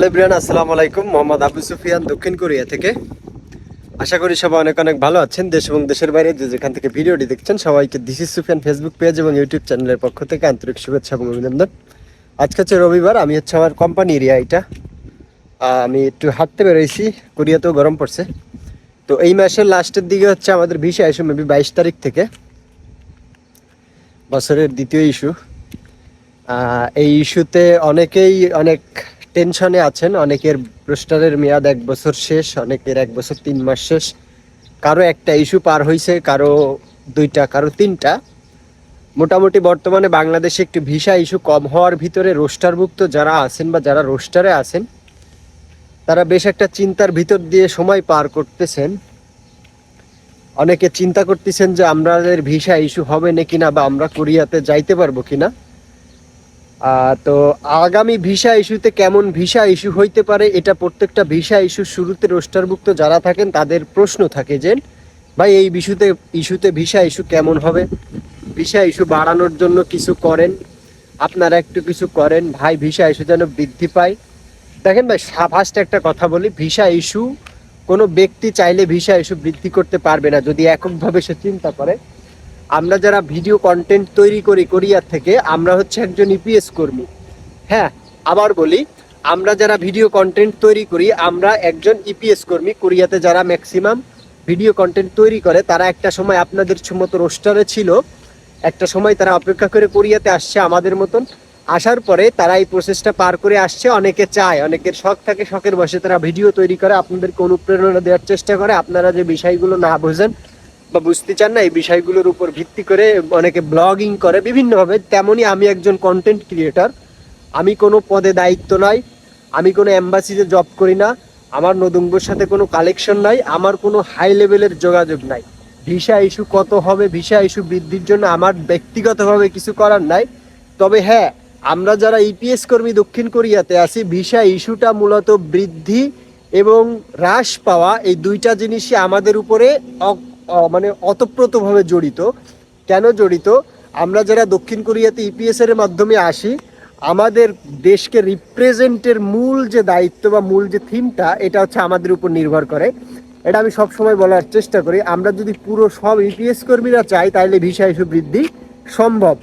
আসসালামু আলাইকুম। মোহাম্মদ আবু সুফিয়ান, দক্ষিণ কোরিয়া থেকে। আশা করি সবাই অনেক অনেক ভালো আছেন। দেশ এবং দেশের বাইরে যে যেখান থেকে ভিডিওটি দেখছেন, সবাইকে this is Sufiyan Facebook page এবং ইউটিউব চ্যানেলের পক্ষ থেকে আন্তরিক শুভেচ্ছা এবং অভিনন্দন। আজকে হচ্ছে রবিবার, আমি হচ্ছে আমার কোম্পানি এরিয়া এটা আমি একটু হাঁটতে বেরোইছি, কোরিয়াতেও গরম পড়ছে। তো এই মাসের লাস্টের দিকে হচ্ছে আমাদের ভিসা ইস্যু মেবি বাইশ তারিখ থেকে। বছরের দ্বিতীয় ইস্যু এই ইস্যুতে অনেকেই অনেক টেনশনে আছেন। অনেকের রোস্টারের মেয়াদ এক বছর শেষ, অনেকের এক বছর তিন মাস শেষ। কারও একটা ইস্যু পার হয়েছে কারও দুইটা, কারও তিনটা। মোটামুটি বর্তমানে বাংলাদেশে একটি ভিসা ইস্যু কম হওয়ার ভিতরে রোস্টারভুক্ত যারা আছেন বা যারা রোস্টারে আছেন, তারা বেশ একটা চিন্তার ভিতর দিয়ে সময় পার করতেছেন। অনেকে চিন্তা করতেছেন যে আমাদের ভিসা ইস্যু হবে নাকি না বা আমরা কোরিয়াতে যাইতে পারব কিনা? তো আগামী ভিসা ইস্যুতে কেমন ভিসা ইস্যু হইতে পারে এটা প্রত্যেকটা ভিসা ইস্যু শুরুতে রোস্টারভুক্ত যারা থাকেন তাদের প্রশ্ন থাকে যে, ভাই, এই ইস্যুতে ইস্যুতে ভিসা ইস্যু কেমন হবে? ভিসা ইস্যু বাড়ানোর জন্য কিছু করেন? আপনারা একটু কিছু করেন। ভাই, ভিসা ইস্যু যেন বৃদ্ধি পায়। দেখেন ভাই ফার্স্ট একটা কথা বলি, ভিসা ইস্যু কোনো ব্যক্তি চাইলে ভিসা ইস্যু বৃদ্ধি করতে পারবে না যদি এককভাবে সে চিন্তা করে। আমরা যারা ভিডিও কন্টেন্ট তৈরি করি কোরিয়ার থেকে, আমরা হচ্ছে একজন ইপিএস কর্মী। হ্যাঁ আবার বলি, আমরা যারা ভিডিও কন্টেন্ট তৈরি করি, আমরা একজন ইপিএস কর্মী। কোরিয়াতে যারা ম্যাক্সিমাম ভিডিও কন্টেন্ট তৈরি করে, তারা একটা সময় আপনাদের মতো রোস্টারে ছিল। একটা সময় তারা অপেক্ষা করে কোরিয়াতে আসছে আমাদের মতন। আসার পরে তারা এই প্রসেসটা পার করে আসছে। অনেকে চায়, অনেকের শখ থাকে, শখের বসে তারা ভিডিও তৈরি করে, আপনাদেরকে অনুপ্রেরণা দেওয়ার চেষ্টা করে। আপনারা যে বিষয়গুলো না বোঝেন বা বুঝতে চান না, এই বিষয়গুলোর উপর ভিত্তি করে অনেকে ব্লগিং করে বিভিন্নভাবে। তেমনই আমি একজন কন্টেন্ট ক্রিয়েটার আমি কোনো পদে দায়িত্ব নাই, আমি কোনো অ্যাম্বাসিতে জব করি না, আমার নদুম্বর সাথে কোনো কালেকশন নাই, আমার কোনো হাই লেভেলের যোগাযোগ নাই। ভিসা ইস্যু কত হবে ভিসা ইস্যু বৃদ্ধির জন্য আমার ব্যক্তিগতভাবে কিছু করার নাই। তবে হ্যাঁ আমরা যারা ইপিএস কর্মী দক্ষিণ কোরিয়াতে আছি ভিসা ইস্যুটা মূলত বৃদ্ধি এবং হ্রাস পাওয়া এই দুইটা জিনিসই আমাদের উপরে মানে অতপ্রতভাবে জড়িত। কেন জড়িত? আমরা যারা দক্ষিণ কোরিয়াতে ইপিএস এর মাধ্যমে আসি, আমাদের দেশকে রিপ্রেজেন্টের মূল যে দায়িত্ব বা মূল যে থিমটা এটা হচ্ছে আমাদের উপর নির্ভর করে। এটা আমি সব সময় বলার চেষ্টা করি, আমরা যদি পুরো সব ইপিএস কর্মীরা চাই, তাহলে ভিসা ইস্যু বৃদ্ধি সম্ভব।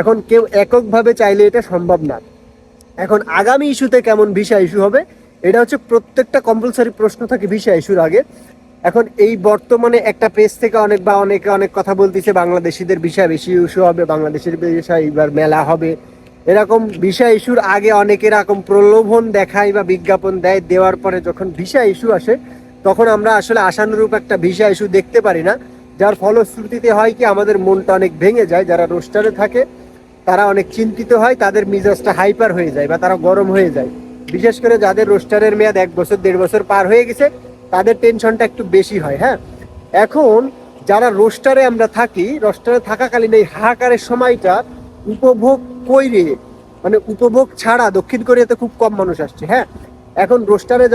এখন কেউ এককভাবে চাইলে এটা সম্ভব না। এখন আগামী ইস্যুতে কেমন ভিসা ইস্যু হবে, এটা হচ্ছে প্রত্যেকটা কম্পালসারি প্রশ্ন থাকে ভিসা ইস্যুর আগে। এখন এই বর্তমানে একটা পেজ থেকে অনেক বা অনেকে অনেক কথা বলতেছে, বাংলাদেশিদের ভিসা বেশি ইস্যু হবে, বাংলাদেশের ভিসা এবার মেলা হবে। এরকম ভিসা ইস্যুর আগে অনেক এরকম প্রলোভন দেখায় বা বিজ্ঞাপন দেয়, দেওয়ার পরে যখন ভিসা ইস্যু আসে, তখন আমরা আসলে আশানুরূপ একটা ভিসা ইস্যু দেখতে পারি না। যার ফলশ্রুতিতে হয় কি, আমাদের মনটা অনেক ভেঙে যায়, যারা রোস্টারে থাকে, তারা অনেক চিন্তিত হয়, তাদের মিজাজটা হাইপার হয়ে যায় বা তারা গরম হয়ে যায়। বিশেষ করে যাদের রোস্টারের মেয়াদ এক বছর, দেড় বছর পার হয়ে গেছে তাদের টেনশনটা একটু বেশি হয় হ্যাঁ? এখন যারা রোস্টারে আমরা থাকি রোস্টারে থাকাকালীন এই হাহাকারের সময়টা উপভোগ কইরে মানে উপভোগ ছাড়া দক্ষিণ কোরিয়াতে খুব কম মানুষ আসছে হ্যাঁ? এখন রোস্টারে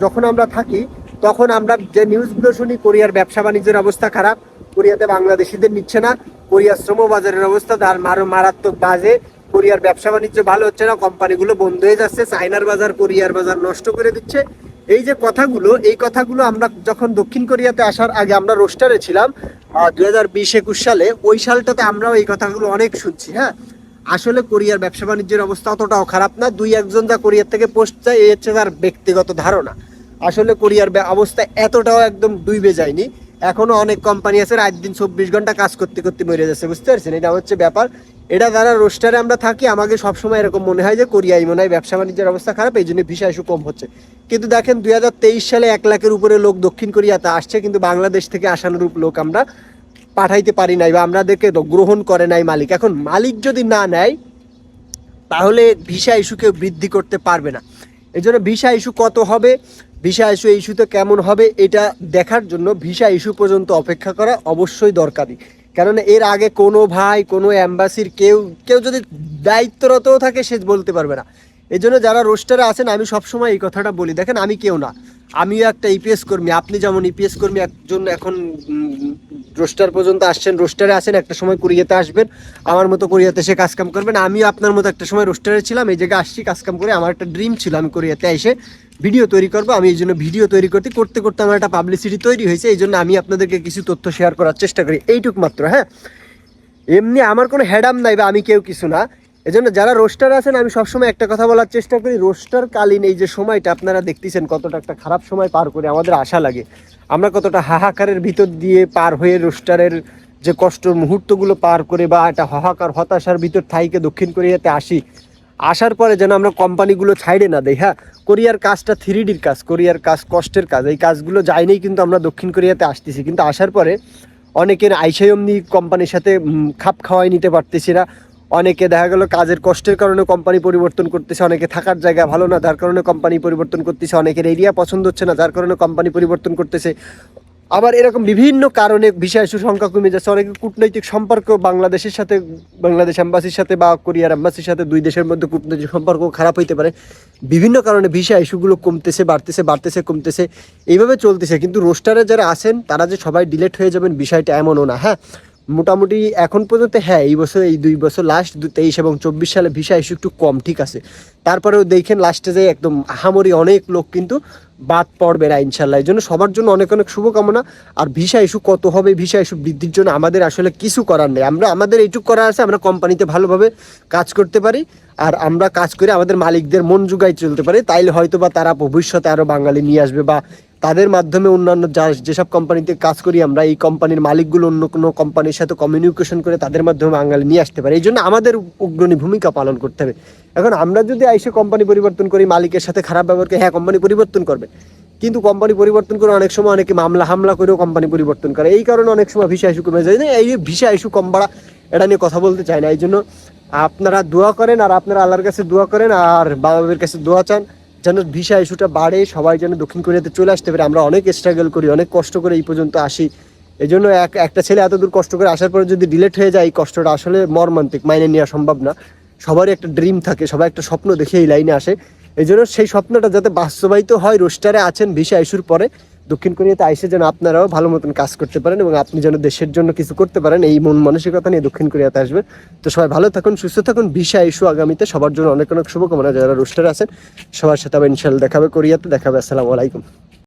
যখন আমরা থাকি, তখন আমরা যে নিউজগুলো শুনি, কোরিয়ার ব্যবসা বাণিজ্যের অবস্থা খারাপ, কোরিয়াতে বাংলাদেশিদের নিচ্ছে না, কোরিয়ার শ্রম বাজারের অবস্থা তার মার- মারাত্মক বাজে, কোরিয়ার ব্যবসা বাণিজ্য ভালো হচ্ছে না, কোম্পানিগুলো বন্ধ হয়ে যাচ্ছে চাইনার বাজার কোরিয়ার বাজার নষ্ট করে দিচ্ছে এই যে কথাগুলো, এই কথাগুলো আমরা যখন দক্ষিণ কোরিয়াতে আসার আগে আমরা রোস্টারে ছিলাম দুই হাজার বিশ একুশ সালে, ওই সালটাতে আমরাও এই কথাগুলো অনেক শুনছি হ্যাঁ? আসলে কোরিয়ার ব্যবসা বাণিজ্যের অবস্থা অতটাও খারাপ না, দুই একজন যা কোরিয়ার থেকে পোস্ট যায় এই হচ্ছে তার ব্যক্তিগত ধারণা। আসলে কোরিয়ার অবস্থা এতটাও একদম ডুবে যায়নি। এখনও অনেক কোম্পানি আছে, রাত দিন চব্বিশ ঘণ্টা কাজ করতে করতে মরে যাচ্ছে, বুঝতে পারছেন? এটা হচ্ছে ব্যাপার। এটা যারা রোস্টারে আমরা থাকি, আমাকে সবসময় এরকম মনে হয় যে কোরিয়ায় মনে হয় ব্যবসা বাণিজ্যের অবস্থা খারাপ, এই জন্য ভিসা ইস্যু কম হচ্ছে। কিন্তু দেখেন, দুই হাজার তেইশ সালে এক লাখের উপরে লোক দক্ষিণ কোরিয়াতে আসছে, কিন্তু বাংলাদেশ থেকে আসানুরূপ লোক আমরা পাঠাইতে পারি নাই বা আমাদেরকে গ্রহণ করে নাই মালিক। এখন মালিক যদি না নেয়, তাহলে ভিসা ইস্যুকে বৃদ্ধি করতে পারবে না। এই জন্য ভিসা ইস্যু কত হবে, ভিসা ইস্যু ইস্যুতে কেমন হবে, এটা দেখার জন্য ভিসা ইস্যু পর্যন্ত অপেক্ষা করা অবশ্যই দরকারি। কেননা এর আগে কোনো ভাই, কোনো অ্যাম্বাসির কেউ কেউ যদি দায়িত্বরতও থাকে সে বলতে পারবে না। এই জন্য যারা রোস্টারে আছেন, আমি সবসময় এই কথাটা বলি। দেখেন, আমি কেউ না। আমিও একটা ইপিএস কর্মী, আপনি যেমন ইপিএস কর্মী, একজন এখন রোস্টার পর্যন্ত আসছেন, রোস্টারে আসেন একটা সময় কোরিয়াতে আসবেন, আমার মতো কোরিয়াতে এসে কাজকাম করবেন। আমিও আপনার মতো একটা সময় রোস্টারে ছিলাম, এই জায়গায় আসছি কাজকাম করে, আমার একটা ড্রিম ছিল, আমি কোরিয়াতে এসে ভিডিও তৈরি করব। আমি এই জন্য ভিডিও তৈরি করতে করতে করতে আমার একটা পাবলিসিটি তৈরি হয়েছে, এই জন্য আমি আপনাদেরকে কিছু তথ্য শেয়ার করার চেষ্টা করি। এইটুক মাত্র হ্যাঁ? এমনি আমার কোনো হ্যাডাম নাই বা আমি কেউ কিছু না। এজন্য যারা রোস্টার আছেন, আমি সবসময় একটা কথা বলার চেষ্টা করি রোস্টার কালীন এই যে সময়টা, আপনারা দেখতেছেন কতটা একটা খারাপ সময় পার করে আমাদের আশা লাগে। আমরা কতটা হাহাকারের ভিতর দিয়ে পার হয়ে রোস্টারের যে কষ্ট মুহূর্তগুলো পার করে বা একটা হাহাকার হতাশার ভিতর থাইকে দক্ষিণ কোরিয়াতে আসি, আসার পরে যেন আমরা কোম্পানিগুলো ছাইড়ে না দেই হ্যাঁ? কোরিয়ার কাজটা থ্রি ডির কাজ, কোরিয়ার কাজ কষ্টের কাজ, এই কাজগুলো যায়নি কিন্তু আমরা দক্ষিণ কোরিয়াতে আসতেছি। কিন্তু আসার পরে অনেকের আইসাই অমনি কোম্পানির সাথে খাপ খাওয়াই নিতে পারতেছি না অনেকে দেখা গেল কাজের কষ্টের কারণে কোম্পানি পরিবর্তন করতেছে, অনেকে থাকার জায়গা ভালো না, যার কারণে কোম্পানি পরিবর্তন করতেছে, অনেকের এরিয়া পছন্দ হচ্ছে না, যার কারণে কোম্পানি পরিবর্তন করতেছে। আবার এরকম বিভিন্ন কারণে বিষয় সংখ্যা কমে যাচ্ছে, অনেকে কূটনৈতিক সম্পর্ক বাংলাদেশের সাথে, বাংলাদেশ অ্যাম্বাসির সাথে বা কোরিয়ার অ্যাম্বাসির সাথে দুই দেশের মধ্যে কূটনৈতিক সম্পর্ক খারাপ হইতে পারে। বিভিন্ন কারণে ভিসা ইস্যুগুলো কমতেছে, বাড়তেছে বাড়তেছে, কমতেছে, এইভাবে চলতেছে। কিন্তু রোস্টারে যারা আছেন, তারা যে সবাই ডিলেট হয়ে যাবেন বিষয়টা এমনও না হ্যাঁ? মোটামুটি এখন পর্যন্ত হ্যাঁ এই বছর, এই দুই বছর লাস্ট দু তেইশ এবং চব্বিশ সালে ভিসা ইস্যু একটু কম, ঠিক আছে? তারপরেও দেখেন লাস্টে যে একদম আহামরি অনেক লোক কিন্তু বাদ পড়বে না ইনশাল্লাহ। এই জন্য সবার জন্য অনেক অনেক শুভকামনা। আর ভিসা ইস্যু কত হবে ভিসা ইস্যু বৃদ্ধির জন্য আমাদের আসলে কিছু করার নেই। আমরা, আমাদের এইটুকু করার আছে, আমরা কোম্পানিতে ভালোভাবে কাজ করতে পারি। আর আমরা কাজ করে আমাদের মালিকদের মন জুগাই চলতে পারি। তাইলে হয়তো বা তারা ভবিষ্যতে আরও বাঙালি নিয়ে আসবে বা তাদের মাধ্যমে অন্যান্য যা যেসব কোম্পানিতে কাজ করি আমরা, এই কোম্পানির মালিকগুলো অন্য কোনো কোম্পানির সাথে কমিউনিকেশন করে তাদের মাধ্যমে বাঙালি নিয়ে আসতে পারে। এই জন্য আমাদের অগ্রণী ভূমিকা পালন করতে হবে। এখন আমরা যদি আইসে কোম্পানি পরিবর্তন করি, মালিকের সাথে খারাপ ব্যবহার করি হ্যাঁ কোম্পানি পরিবর্তন করবে। কিন্তু কোম্পানি পরিবর্তন করে অনেক সময় অনেকে মামলা হামলা করেও কোম্পানি পরিবর্তন করে। এই কারণে অনেক সময় ভিসা ইস্যু কমে যায়। এই ভিসা ইস্যু কম বাড়া, এটা নিয়ে কথা বলতে চাই না। এই জন্য আপনারা দোয়া করেন আর আপনারা আল্লাহর কাছে দোয়া করেন আর বাবাবের কাছে দোয়া চান। যেন ভিসা ইস্যুটা বাড়ে, সবাই যেন দক্ষিণ কোরিয়াতে চলে আসতে পারে। আমরা অনেক স্ট্রাগল করি, অনেক কষ্ট করে এই পর্যন্ত আসি। এই জন্য এক, একটা ছেলে এত দূর কষ্ট করে আসার পরে যদি ডিলেট হয়ে যায়, এই কষ্টটা আসলে মর্মান্তিক, মাইনে নেওয়া সম্ভব না। সবারই একটা ড্রিম থাকে, সবাই একটা স্বপ্ন দেখে এই লাইনে আসে। এই জন্য সেই স্বপ্নটা যাতে বাস্তবায়িত হয় রোস্টারে আছেন ভিসা ইস্যুর পরে দক্ষিণ কোরিয়াতে আইসে যেন আপনারাও ভালো মতন কাজ করতে পারেন এবং আপনি যেন দেশের জন্য কিছু করতে পারেন, এই মন মানসিকতা নিয়ে দক্ষিণ কোরিয়াতে আসবেন। তো সবাই ভালো থাকুন, সুস্থ থাকুন। ভিসা ইস্যু আগামীতে সবার জন্য অনেক অনেক শুভকামনা। যারা রোস্টার আছেন, সবার সাথে আবার ইনশাল্লাহ দেখাবে কোরিয়াতে। দেখাবে, আসসালামু আলাইকুম।